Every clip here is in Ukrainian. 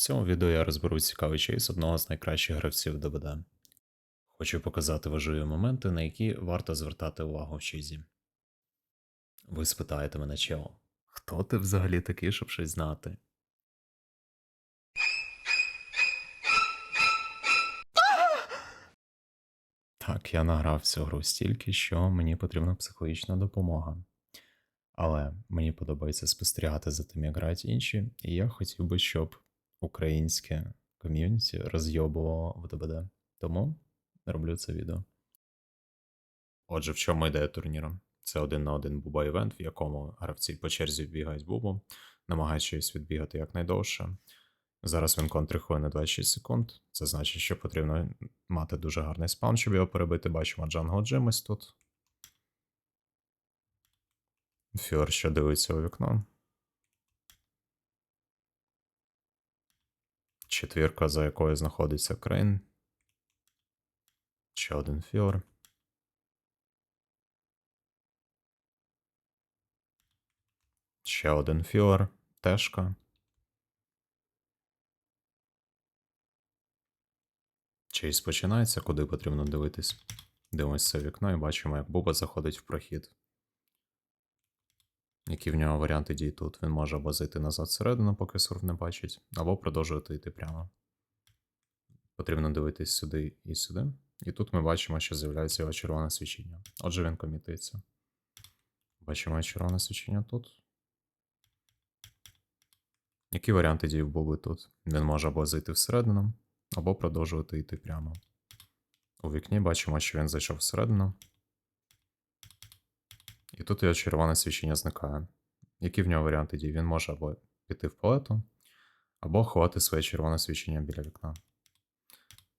В цьому відео я розберу цікавий чейс одного з найкращих гравців ДБД. Хочу показати важливі моменти, на які варто звертати увагу в чейзі. Ви спитаєте мене, чел, хто ти взагалі такий, щоб щось знати? Так, я награв цю гру стільки, що мені потрібна психологічна допомога. Але мені подобається спостерігати за тим, як грають інші, і я хотів би, щоб українське ком'юніті розйобувало в ДБД. Тому роблю це відео. Отже, в чому ідея турніру? Це один на один буба івент, в якому гравці по черзі бігають бубу, намагаючись відбігати якнайдовше. Зараз він кон 3 хвилини 26 секунд. Це значить, що потрібно мати дуже гарний спаун, щоб його перебити. Бачимо Джанго Джимось тут. Фьор ще дивиться у вікно. Четвірка, за якою знаходиться Крейн. Ще один фіор. Ще один фіор. Тешка. Чейс починається, куди потрібно дивитись. Дивимося в вікно і бачимо, як Буба заходить в прохід. Які в нього варіанти дій тут? Він може або зайти назад всередину, поки сурф не бачить, або продовжувати йти прямо. Потрібно дивитись сюди і сюди. І тут ми бачимо, що з'являється його червоне свічення. Отже, він комітується. Бачимо червоне свічення тут. Які варіанти дій в Буби тут? Він може або зайти всередину, або продовжувати йти прямо. У вікні бачимо, що він зайшов всередину. І тут його червоне свічення зникає. Які в нього варіанти дій? Він може або піти в палету, або ховати своє червоне свічення біля вікна.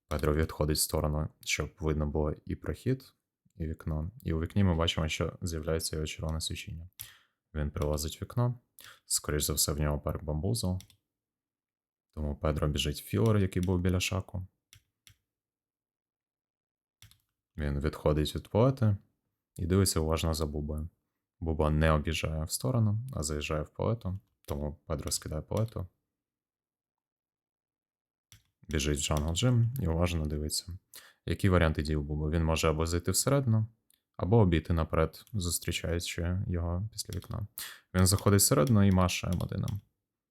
Педро відходить в сторону, щоб видно було і прохід, і вікно. І у вікні ми бачимо, що з'являється його червоне свічення. Він прилазить вікно. Скоріше за все, в нього перк бамбузл. Тому Педро біжить в філер, який був біля шаку. Він відходить від поети і дивиться уважно за Бубою. Буба не об'їжджає в сторону, а заїжджає в поету, тому Педро скидає поету. Біжить в Джангл Джим і уважно дивиться. Які варіанти дій у Буби? Він може або зайти всередину, або обійти наперед, зустрічаючи його після вікна. Він заходить всередину і маше М1.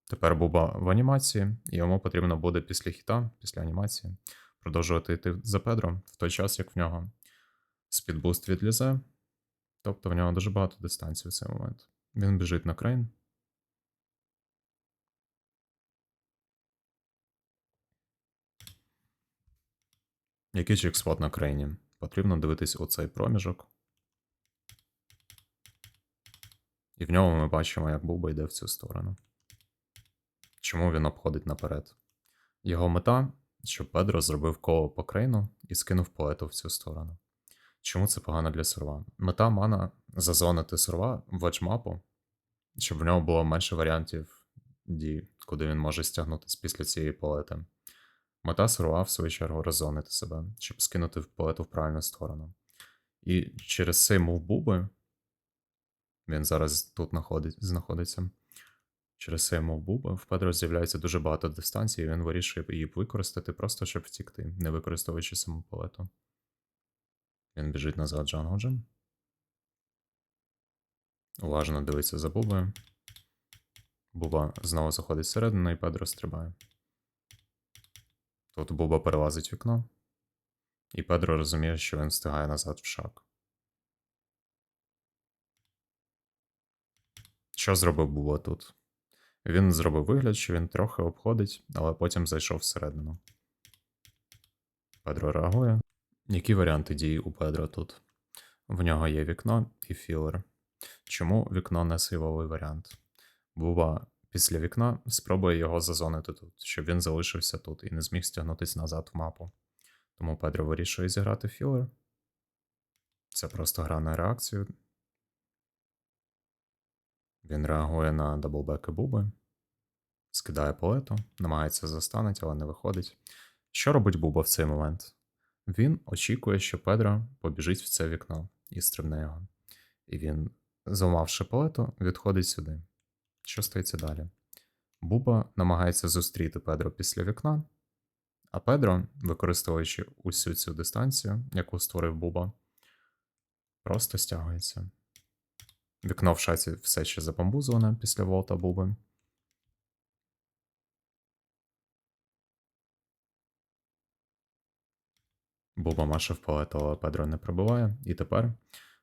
Тепер Буба в анімації, і йому потрібно буде після хіта, після анімації, продовжувати йти за Педро в той час, як в нього спідбуст від лізе. Тобто в нього дуже багато дистанції в цей момент. Він біжить на крейн. Який чекспот на крейні? Потрібно дивитись у цей проміжок. І в ньому ми бачимо, як Буба йде в цю сторону. Чому він обходить наперед? Його мета, щоб Педро зробив коло по крейну і скинув поету в цю сторону. Чому це погано для серва? Мета мана зазонити серва в веджмапу, щоб в нього було менше варіантів дій, куди він може стягнутися після цієї полети. Мета серва, в свою чергу, роззонити себе, щоб скинути полету в правильну сторону. І через цей мув буби, він зараз тут знаходить, знаходиться. Через цей мув буби в Педро з'являється дуже багато дистанцій, і він вирішує її використати просто щоб втікти, не використовуючи саму полету. Він біжить назад Джангоджем. Уважно дивиться за Бубою. Буба знову заходить всередину і Педро стрибає. Тут Буба перелазить вікно, і Педро розуміє, що він встигає назад в шаг. Що зробив Буба тут? Він зробив вигляд, що він трохи обходить, але потім зайшов всередину. Педро реагує. Які варіанти дій у Педро тут? В нього є вікно і філер. Чому вікно не сейвовий варіант? Буба після вікна спробує його зазонити тут, щоб він залишився тут і не зміг стягнутися назад в мапу. Тому Педро вирішує зіграти філер. Це просто гра на реакцію. Він реагує на даблбеки Буби, скидає полету, намагається застануть, але не виходить. Що робить Буба в цей момент? Він очікує, що Педро побіжить в це вікно і стрибне його. І він, зламавши полету, відходить сюди. Що стається далі? Буба намагається зустріти Педро після вікна, а Педро, використовуючи усю цю дистанцію, яку створив Буба, просто стягується. Вікно в шаці все ще забамбузоване після волта Буби. Буба Маша впалета, але Педро не пробиває. І тепер,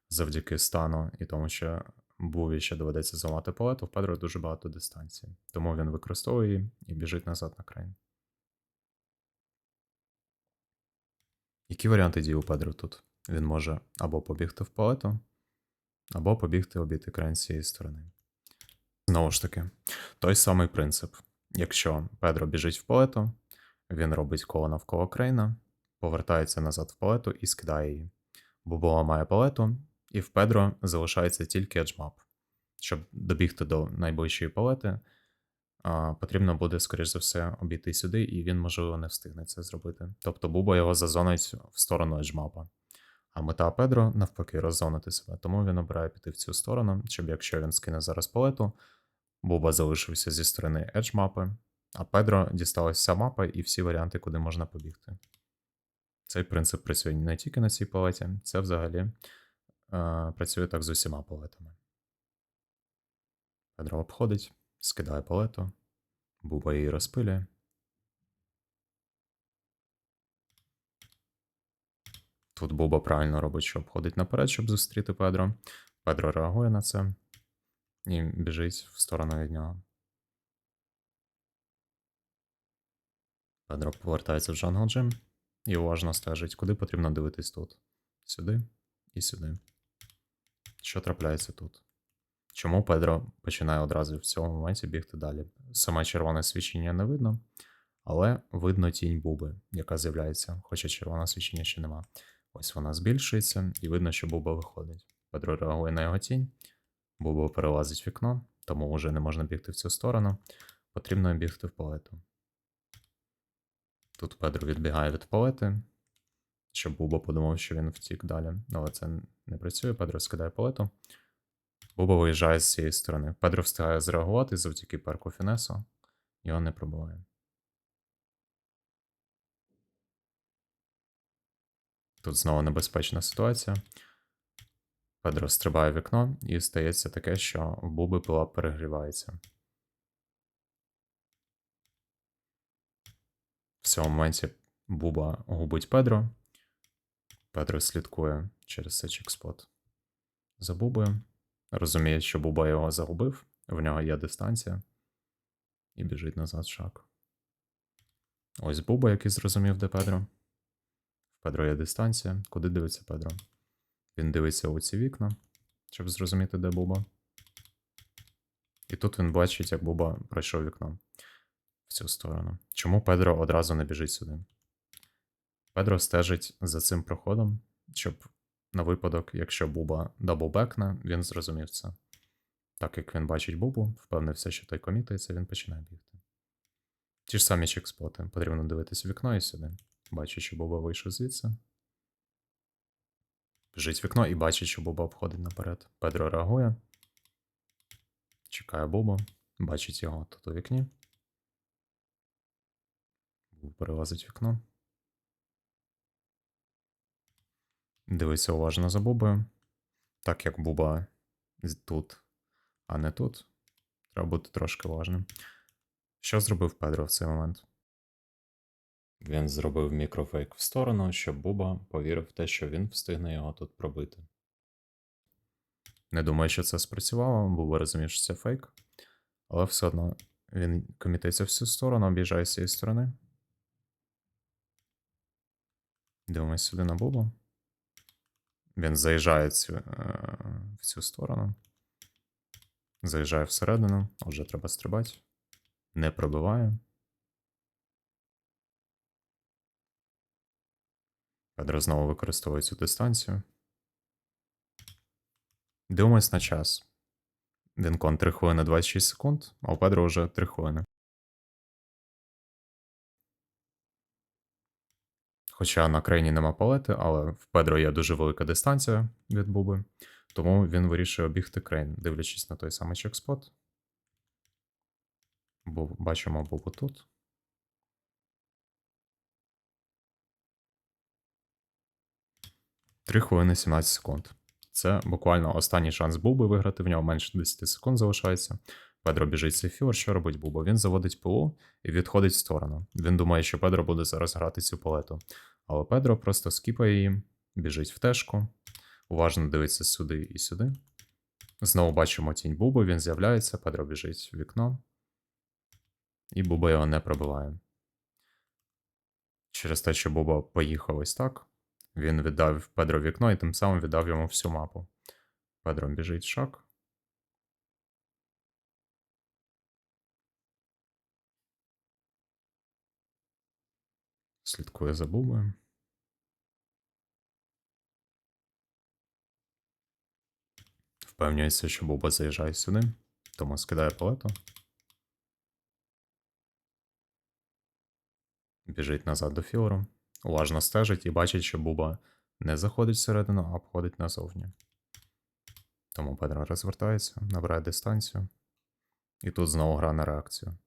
завдяки стану і тому, що Буві ще доведеться зламати палету, в Педро дуже багато дистанції. Тому він використовує її і біжить назад на край. Які варіанти дій у Педро тут? Він може або побігти в палету, або побігти обійти край з цієї сторони. Знову ж таки, той самий принцип. Якщо Педро біжить в палету, він робить коло навколо крейна, повертається назад в палету і скидає її. Бубола має палету, і в Педро залишається тільки еджмап. Щоб добігти до найближчої палети, потрібно буде, скоріш за все, обійти сюди, і він, можливо, не встигне це зробити. Тобто Буба його зазонить в сторону еджмапа. А мета Педро навпаки роззонити себе, тому він обирає піти в цю сторону, щоб якщо він скине зараз палету, Буба залишився зі сторони еджмапи, а Педро дісталася мапа і всі варіанти, куди можна побігти. Цей принцип працює не тільки на цій палеті, це взагалі е, працює так з усіма палетами. Педро обходить, скидає палету, Буба її розпилює. Тут Буба правильно робить, що обходить наперед, щоб зустріти Педро. Педро реагує на це і біжить в сторону від нього. Педро повертається в Jungle Gym і уважно стежить, куди потрібно дивитись тут. Сюди і сюди. Що трапляється тут? Чому Педро починає одразу в цьому моменті бігти далі? Саме червоне свічення не видно, але видно тінь Буби, яка з'являється, хоча червоного свічення ще нема. Ось вона збільшується, і видно, що Буба виходить. Педро реагує на його тінь, Буба перелазить вікно, тому вже не можна бігти в цю сторону. Потрібно бігти в палету. Тут Педро відбігає від палети, щоб Буба подумав, що він втік далі. Але це не працює. Педро скидає палету. Буба виїжджає з цієї сторони. Педро встигає зреагувати завдяки перку Фінесу. Його не пробиває. Тут знову небезпечна ситуація. Педро стрибає в вікно, і стається таке, що Буби пила перегрівається. В цьому моменті Буба губить Педро. Педро слідкує через цей чекспот за Бубою. Розуміє, що Буба його загубив, в нього є дистанція, і біжить назад шаг. Ось Буба, який зрозумів, де Педро. В Педро є дистанція. Куди дивиться Педро? Він дивиться у ці вікна, щоб зрозуміти, де Буба. І тут він бачить, як Буба пройшов вікно в цю сторону. Чому Педро одразу не біжить сюди? Педро стежить за цим проходом, щоб на випадок, якщо Буба даблбекне, він зрозумів це. Так як він бачить Бубу, впевнився, що той комітується, він починає бігти. Ті ж самі чекспоти. Потрібно дивитися вікно і сюди. Бачить, що Буба вийшов звідси. Біжить вікно і бачить, що Буба обходить наперед. Педро реагує. Чекає Бубу. Бачить його тут у вікні. Перелазить вікно. Дивиться уважно за Бубою. Так як Буба тут, а не тут. Треба бути трошки уважним. Що зробив Педро в цей момент? Він зробив мікрофейк в сторону, щоб Буба повірив в те, що він встигне його тут пробити. Не думаю, що це спрацювало, Буба розумів, що це фейк. Але все одно він комітиться в цю сторону, об'їжджає з цієї сторони. Дивимось сюди на Бубу. Він заїжджає цю, е, в цю сторону. Заїжджає всередину, вже треба стрибати. Не пробиває. Педро знову використовує цю дистанцію. Дивимось на час. Він кон 3 хвилини 26 секунд, а у Педро вже 3 хвилини. Хоча на крайні нема палети, але в Педро є дуже велика дистанція від Буби, тому він вирішує обігти крейн, дивлячись на той самий чекспот. Бу- Бачимо Бубу тут. Три хвилини 17 секунд. Це буквально останній шанс Буби виграти. В нього менше 10 секунд залишається. Педро біжить цей. Що робить Буба? Він заводить пилу і відходить в сторону. Він думає, що Педро буде зараз грати цю палету. Але Педро просто скіпає її, біжить в тежку, уважно дивиться сюди і сюди. Знову бачимо тінь Буби, він з'являється, Педро біжить в вікно. І Буба його не пробиває. Через те, що Буба поїхав ось так, він віддав Педро вікно і тим самим віддав йому всю мапу. Педро біжить шаг. Слідкує за Бубою. Впевнюється, що Буба заїжджає сюди, тому скидає палету. Біжить назад до фіору. Уважно стежить і бачить, що Буба не заходить всередину, а обходить назовні. Тому Педро розвертається, набирає дистанцію. І тут знову гра на реакцію.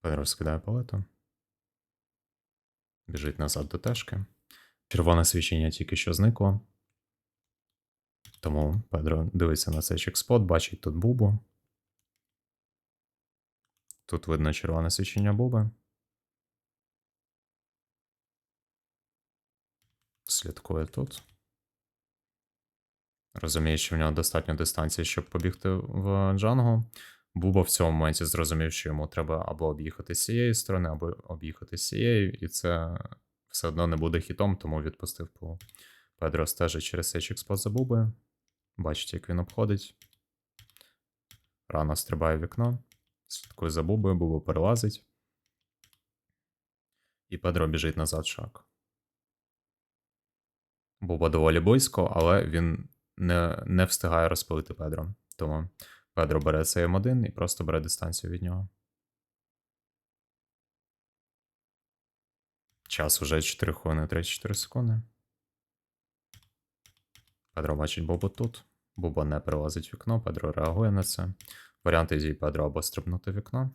Педро скидає палету. Біжить назад до тежки. Червоне свічення тільки що зникло. Тому Педро дивиться на цей чекспот, бачить тут Бубу. Тут видно червоне свічення Буби. Слідкує тут. Розуміє, що в нього достатньо дистанції, щоб побігти в Джангу. Буба в цьому моменті зрозумів, що йому треба або об'їхати з цієї сторони, або об'їхати з цієї, і це все одно не буде хітом, тому відпустив пулу. Педро стежить через цей чекспот за Бубою. Бачить, як він обходить. Рано стрибає вікно. Слідкує за Бубою, Буба перелазить. І Педро біжить назад шаг. Буба доволі близько, але він не, не встигає розпилити Педро. Тому Педро бере цей М1 і просто бере дистанцію від нього. Час уже 4 хвилини 34 секунди. Педро бачить Бобу тут. Буба не перелазить вікно, Педро реагує на це. Варіанти дій Педро або стрибнути вікно,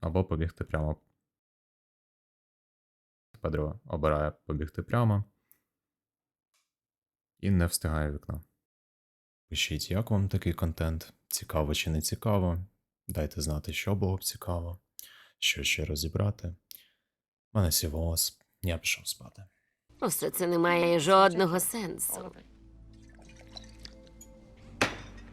або побігти прямо. Педро обирає побігти прямо і не встигає вікно. Пишіть, як вам такий контент? Цікаво чи не цікаво? Дайте знати, що було б цікаво, що ще розібрати. У мене сів голос, я пішов спати. Усе це не має жодного сенсу.